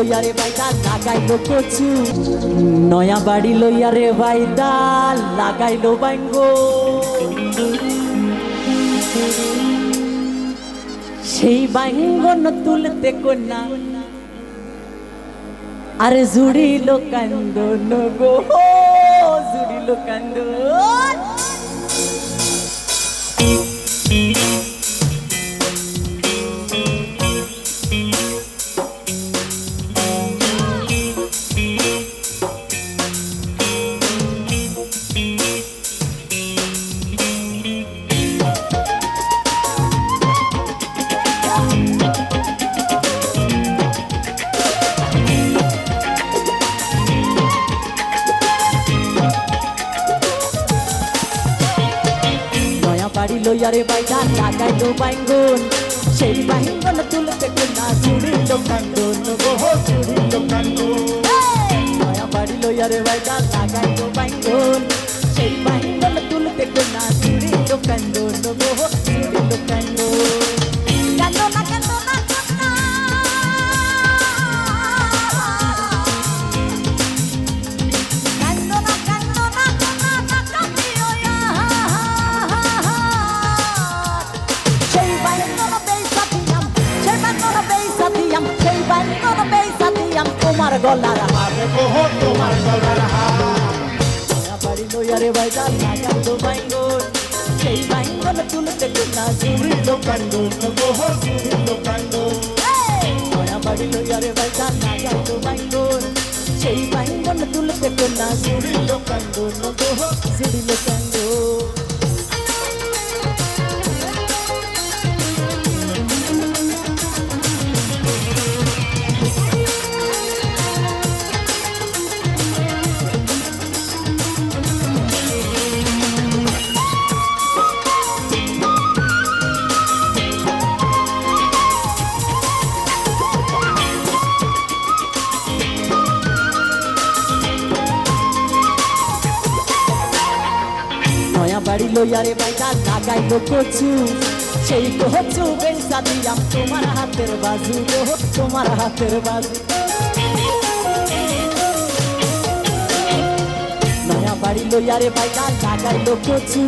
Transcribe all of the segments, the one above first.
নয়া বাড়ি লইয়ারে বাইদা লাগাইলো কচু। নয়া বাড়ি লইয়ারে বাইদা লাগাইলো বাইঙ্গো সেই বাইঙ্গন তুলতে কন্যা। আরে জুড়িল কান্দন গো, জুড়িল কান্দন। লইয়ারে বাইদা লাগাইলো বাইঙ্গন সেই বাইঙ্গন তুলতে কন্যা জুড়িল কান্দন গো জুড়িল কাঙ্গুন। নয়া বাড়ি লইয়ারে বাইদা লাগাইলো বাইঙ্গুন সেই বাইঙ্গন তুলতে কন্যা জুড়িল কাঙ্গুন। গো গলার হার তোমার গলার হার বাড়ি লইয়ারে বাইদা লাগাইলো বাইঙ্গন সেই বাইঙ্গন তুলতে কন্যা জুড়িল কান্দন ওহো সুরিল কান্দ নয়া বাড়ি লইয়ারে বাইদা লাগাইলো বাইঙ্গন সেই বাইঙ্গন তুলতে কন্যা জুড়িল কান্দন বাড়ি লইয়ারে বাইদা লাগাইলো কচু। সেই কচু বেসা দিয়াম তোমার হাতের বাজু তোমার হাতের বাজু। নয়া বাড়ি লইয়ারে বাইদা লাগাইলো কচু।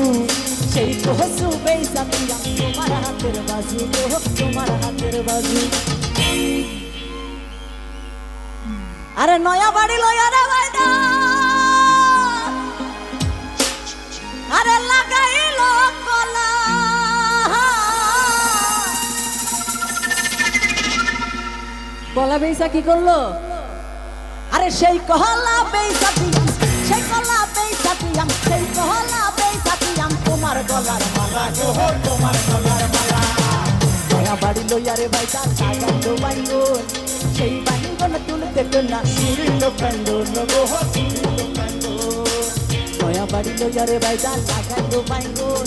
সেই কচু বেসা দিয়াম তোমার হাতের বাজু তোমার হাতের বাজু। আরে নয়া বাড়ি লইয়া রে কলা। বেসা কি করল? আরে সেই কহলা বেইসা দিয়াম সেই কলা বেইসা দিয়াম সেই কহলা বেইসা দিয়াম তোমার গলার মালা ওহো তোমার গলার মালা। নয়া বাড়ি লইয়ারে বাইদা লাগাইলো বাইঙ্গন সেই বাইঙ্গন তুলতে কন্যা সুরিল কান্দন ওহো সুরিল কান্দ নয়া বাড়ি লইয়ারে বাইদা লাগাইলো বাইঙ্গন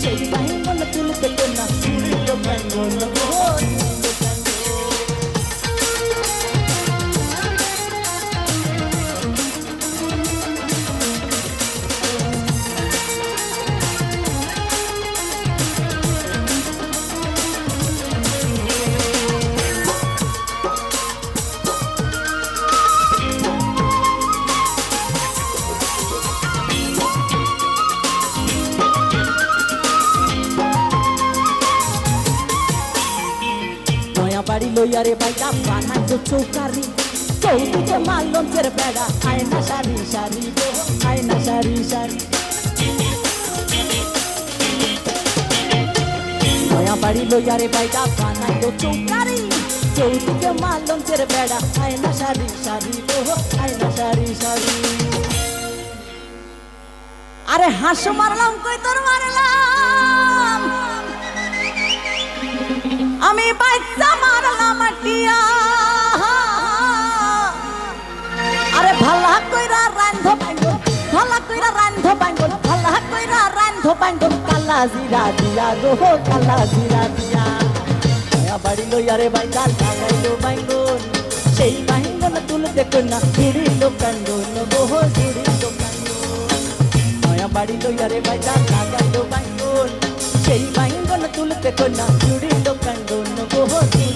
সেই বাইঙ্গন তুলতে কন্যা সুরিল কান্দন লইয়ারে বাইদা বানাইলো চৌকারি। চৌদিকে মাল লঞ্চের বেড়া আয়না সারি সারি গো আয়না সারি সারি নয়া বাড়ি লইয়ারে বাইদা বানাইলো চৌকারি। চৌদিকে মাল লঞ্চের বেড়া আয়না সারি সারি গো আয়না সারি সারি আরে হাঁস মারলাম, কই তোর মারলাম? আমি বাচ্চা বাইঙ্গল বাইঙ্গল বাইঙ্গল সেই বাইঙ্গন তুলতে কন্যা জুড়িল কান্দন গো বাইঙ্গন সেই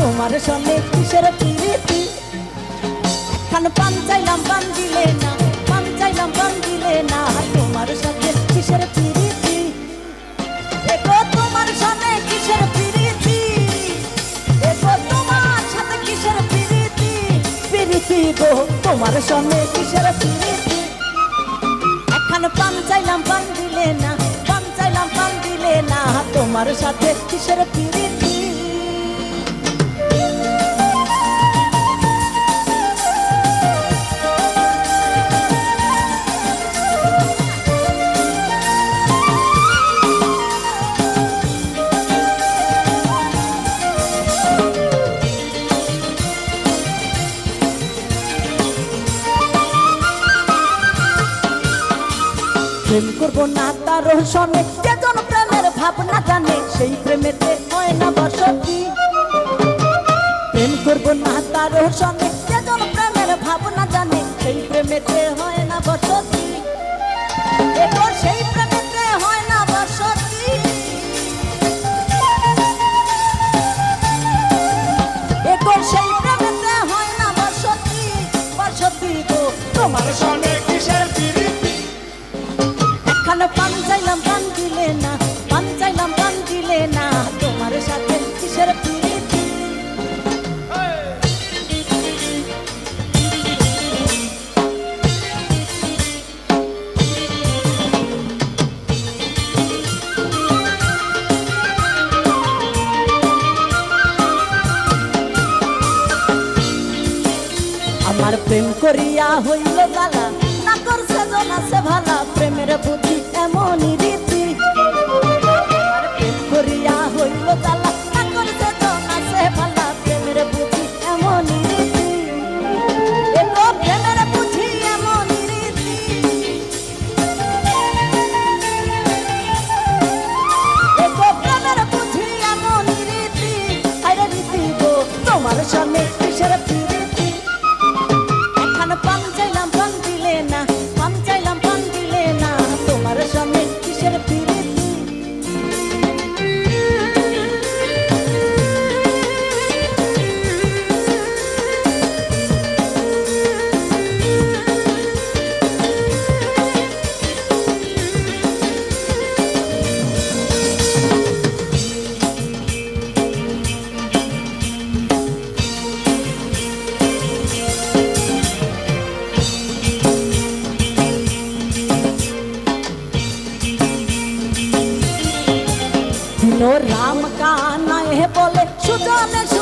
তোমার সঙ্গে কিসের প্রীতি? খান পান চাইলাম, পান দিলে না, পান চাইলাম, পান দিলে না, তোমার সাথে কিসের প্রীতি? এগো তোমার সাথে কিসের প্রীতি? এগো তোমার সাথে কিসের প্রীতি? প্রীতি গো, তোমার সঙ্গে কিসের প্রীতি? এখন পান চাইলাম, পান দিলে না, পান চাইলাম, পান দিলে না, তোমার সাথে কিসের প্রীতি? প্রেম করব না তার সনে যেজন প্রেমের ভাবনা জানে, সেই প্রেমেতে হয় না বসতি। প্রেম করব না তার সনে যেজন প্রেমের ভাবনা জানে, সেই প্রেমেতে হয় না বসতি। প্রেম করিয়া হইল জ্বালা। না করছে জনাছে ভালা প্রেমের বুদ্ধি এমনই রীতি। না পান বলে সুজনে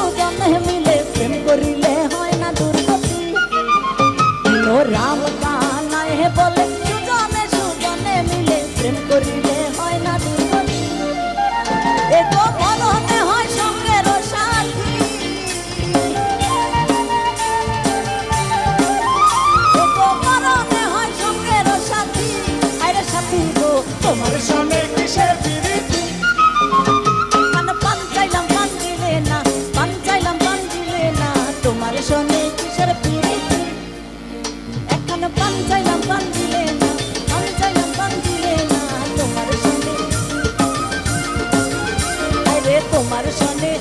তোমার সনে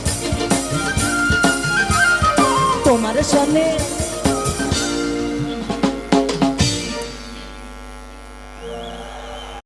তোমার সনে।